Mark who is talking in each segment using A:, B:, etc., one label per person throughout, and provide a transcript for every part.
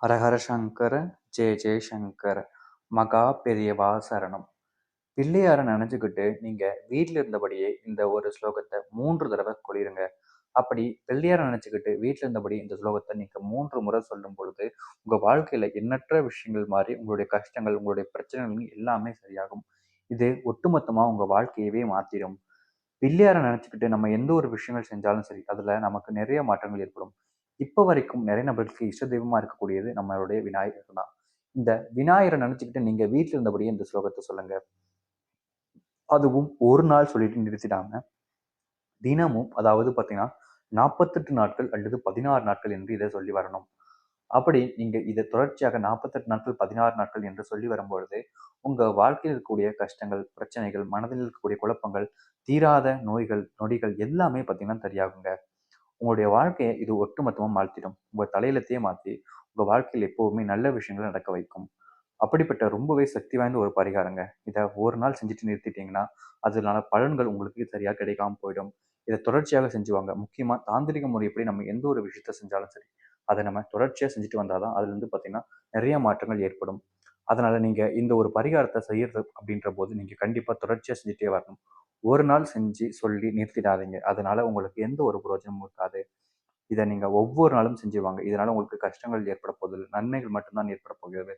A: ஹரஹர சங்கர ஜெய ஜெயசங்கர் மகா பெரியவா சரணம். பிள்ளையார நினைச்சுக்கிட்டு நீங்க வீட்டில் இருந்தபடியே இந்த ஒரு ஸ்லோகத்தை மூன்று தடவை கொளிருங்க அப்படி பிள்ளையார நினைச்சுக்கிட்டு வீட்டில் இருந்தபடி இந்த ஸ்லோகத்தை நீங்க மூன்று முறை சொல்லும் பொழுது உங்க வாழ்க்கையில எண்ணற்ற விஷயங்கள் மாதிரி உங்களுடைய கஷ்டங்கள் உங்களுடைய பிரச்சனைகள் எல்லாமே சரியாகும். இது ஒட்டுமொத்தமா உங்க வாழ்க்கையவே மாத்திடும் பிள்ளையார நினைச்சுக்கிட்டு நம்ம எந்த ஒரு விஷயங்கள் செஞ்சாலும் சரி அதுல நமக்கு நிறைய மாற்றங்கள் ஏற்படும். இப்போ வரைக்கும் நிறைய நபர்களுக்கு இஷ்ட தெய்வமா இருக்கக்கூடியது நம்மளுடைய விநாயகர் தான். இந்த விநாயகரை நினச்சிக்கிட்டு நீங்க வீட்டில் இருந்தபடியே இந்த ஸ்லோகத்தை சொல்லுங்க. அதுவும் ஒரு நாள் சொல்லிட்டு நிறுத்திடாம தினமும் அதாவது பார்த்தீங்கன்னா நாற்பத்தெட்டு நாட்கள் அல்லது பதினாறு நாட்கள் என்று இதை சொல்லி வரணும். அப்படி நீங்க இதை தொடர்ச்சியாக நாற்பத்தெட்டு நாட்கள் பதினாறு நாட்கள் என்று சொல்லி வரும்பொழுது உங்க வாழ்க்கையில் இருக்கக்கூடிய கஷ்டங்கள் பிரச்சனைகள் மனதில் இருக்கக்கூடிய குழப்பங்கள் தீராத நோய்கள் நொடிகள் எல்லாமே பார்த்தீங்கன்னா சரியாகுங்க. உங்களுடைய வாழ்க்கையை இது ஒட்டுமொத்தமாக மாற்றிடும் உங்கள் தலையிலத்தையே மாற்றி உங்கள் வாழ்க்கையில் எப்போவுமே நல்ல விஷயங்களை நடக்க வைக்கும். அப்படிப்பட்ட ரொம்பவே சக்தி வாய்ந்த ஒரு பரிகாரங்க. இதை ஒரு நாள் செஞ்சுட்டு நிறுத்திட்டீங்கன்னா அதனால பலன்கள் உங்களுக்கு சரியாக கிடைக்காம போயிடும். இதை தொடர்ச்சியாக செஞ்சுவாங்க. முக்கியமாக தாந்திரிக முறைப்படி நம்ம எந்த ஒரு விஷயத்த செஞ்சாலும் சரி அதை நம்ம தொடர்ச்சியாக செஞ்சுட்டு வந்தால் தான் அதுலேருந்து பார்த்தீங்கன்னா நிறைய மாற்றங்கள் ஏற்படும். அதனால் நீங்கள் இந்த ஒரு பரிகாரத்தை செய்கிறது அப்படின்ற போது நீங்கள் கண்டிப்பாக தொடர்ச்சியாக செஞ்சுட்டே வரணும். ஒரு நாள் செஞ்சு சொல்லி நிறுத்திடாதீங்க. அதனால உங்களுக்கு எந்த ஒரு பிரோஜனமும் இருக்காது. இதை நீங்கள் ஒவ்வொரு நாளும் செஞ்சுவாங்க இதனால் உங்களுக்கு கஷ்டங்கள் ஏற்பட போதில்லை நன்மைகள் மட்டும்தான் ஏற்பட போகிறது.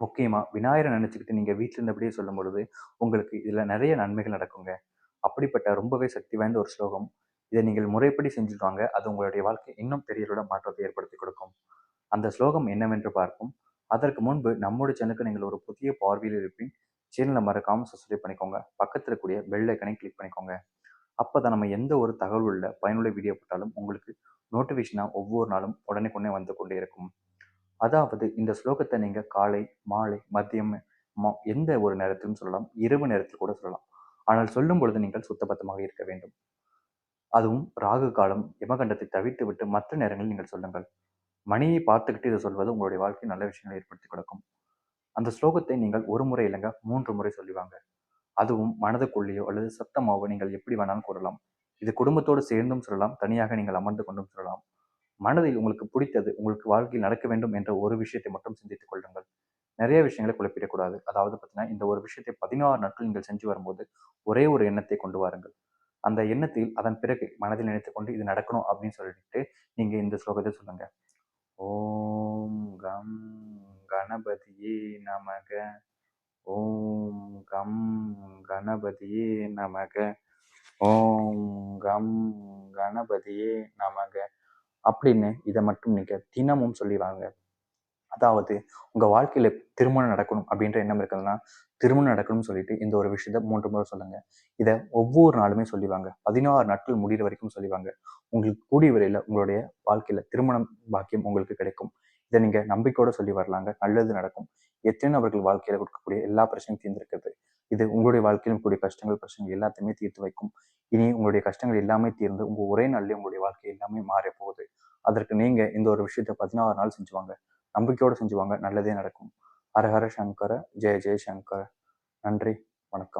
A: முக்கியமாக விநாயகரை நினச்சிக்கிட்டு நீங்கள் வீட்டில் இருந்தபடியே சொல்லும் பொழுது உங்களுக்கு இதில் நிறைய நன்மைகள் நடக்குங்க. அப்படிப்பட்ட ரொம்பவே சக்தி வாய்ந்த ஒரு ஸ்லோகம். இதை நீங்கள் முறைப்படி செஞ்சுருவாங்க அது உங்களுடைய வாழ்க்கை இன்னும் பெரியதோட மாற்றத்தை ஏற்படுத்தி கொடுக்கும். அந்த ஸ்லோகம் என்னவென்று பார்ப்போம். அதற்கு முன்பு நம்முடைய சேனலுக்கு நீங்கள் ஒரு புதிய பார்வையில் இருப்பின் சேனலை மறக்காமல் சப்ஸ்கிரைப் பண்ணிக்கோங்க. பக்கத்தில் இருக்கக்கூடிய பெல் ஐக்கனை கிளிக் பண்ணிக்கோங்க. அப்போ தான் நம்ம எந்த ஒரு தகவல் உள்ள பயனுள்ள வீடியோ போட்டாலும் உங்களுக்கு நோட்டிஃபிகேஷனாக ஒவ்வொரு நாளும் உடனே கொண்டே வந்து கொண்டே இருக்கும். அதாவது இந்த ஸ்லோகத்தை நீங்கள் காலை மாலை மதியம் எந்த ஒரு நேரத்திலும் சொல்லலாம். இரவு நேரத்தில் கூட சொல்லலாம். ஆனால் சொல்லும் பொழுது நீங்கள் சுத்தபத்தமாக இருக்க வேண்டும். அதுவும் ராகு காலம் யமகண்டத்தை தவிர்த்து விட்டு மற்ற நேரங்களில் நீங்கள் சொல்லுங்கள். மணியை பார்த்துக்கிட்டு இதை சொல்வது உங்களுடைய வாழ்க்கை நல்ல விஷயங்களை ஏற்படுத்தி கொடுக்கும். அந்த ஸ்லோகத்தை நீங்கள் ஒரு முறை இல்லைங்க மூன்று முறை சொல்லுவாங்க. அதுவும் மனதுக்குள்ளேயோ அல்லது சத்தமாவோ நீங்கள் எப்படி வேணாலும் கூறலாம். இது குடும்பத்தோடு சேர்ந்தும் சொல்லலாம் தனியாக நீங்கள் அமர்ந்து கொண்டும் சொல்லலாம். மனதில் உங்களுக்கு பிடித்தது உங்களுக்கு வாழ்க்கையில் நடக்க வேண்டும் என்ற ஒரு விஷயத்தை மட்டும் சிந்தித்துக் கொள்ளுங்கள். நிறைய விஷயங்களை குழப்பிடக்கூடாது. அதாவது பார்த்தீங்கன்னா இந்த ஒரு விஷயத்தை பதினாறு நாட்கள் நீங்கள் செஞ்சு வரும்போது ஒரே ஒரு எண்ணத்தை கொண்டு வாருங்கள். அந்த எண்ணத்தில் அதன் பிறகு மனதில் நினைத்து கொண்டு இது நடக்கணும் அப்படின்னு சொல்லிட்டு நீங்கள் இந்த ஸ்லோகத்தை சொல்லுங்க. கணபதியே நமக. ஓம் கம் கணபதியே நமக. ஓம் கம் கணபதியே நமக. அப்படின்னு இதை மட்டும் நீங்க தினமும் சொல்லி வாங்க அதாவது உங்க வாழ்க்கையில திருமணம் நடக்கணும் அப்படின்ற எண்ணம் இருக்குதுன்னா திருமணம் நடக்கணும்னு சொல்லிட்டு இந்த ஒரு விஷயத்த மூன்று முறை சொல்லுங்க. இதை ஒவ்வொரு நாளுமே சொல்லிவாங்க. பதினாறு நாட்கள் முடிகிற வரைக்கும் சொல்லிவாங்க. உங்களுக்கு கூடிய விரையில் உங்களுடைய வாழ்க்கையில திருமணம் பாக்கியம் உங்களுக்கு கிடைக்கும். இதை நீங்க நம்பிக்கையோட சொல்லி வரலாங்க. நல்லது நடக்கும். எத்தனை அவர்கள் வாழ்க்கையில கொடுக்கக்கூடிய எல்லா பிரச்சனையும் தீர்ந்திருக்கிறது. இது உங்களுடைய வாழ்க்கையிலும் கூடிய கஷ்டங்கள் பிரச்சனைகள் எல்லாத்தையுமே தீர்த்து வைக்கும். இனி உங்களுடைய கஷ்டங்கள் எல்லாமே தீர்ந்து உங்க ஒரே நாள்லயே உங்களுடைய வாழ்க்கை எல்லாமே மாற போகுது. அதற்கு நீங்க இந்த ஒரு விஷயத்த பதினாறு நாள் செஞ்சுவாங்க. நம்பிக்கையோட செஞ்சுவாங்க. நல்லதே நடக்கும். ஹரஹர சங்கர ஜெய ஜெய சங்கர. நன்றி. வணக்கம்.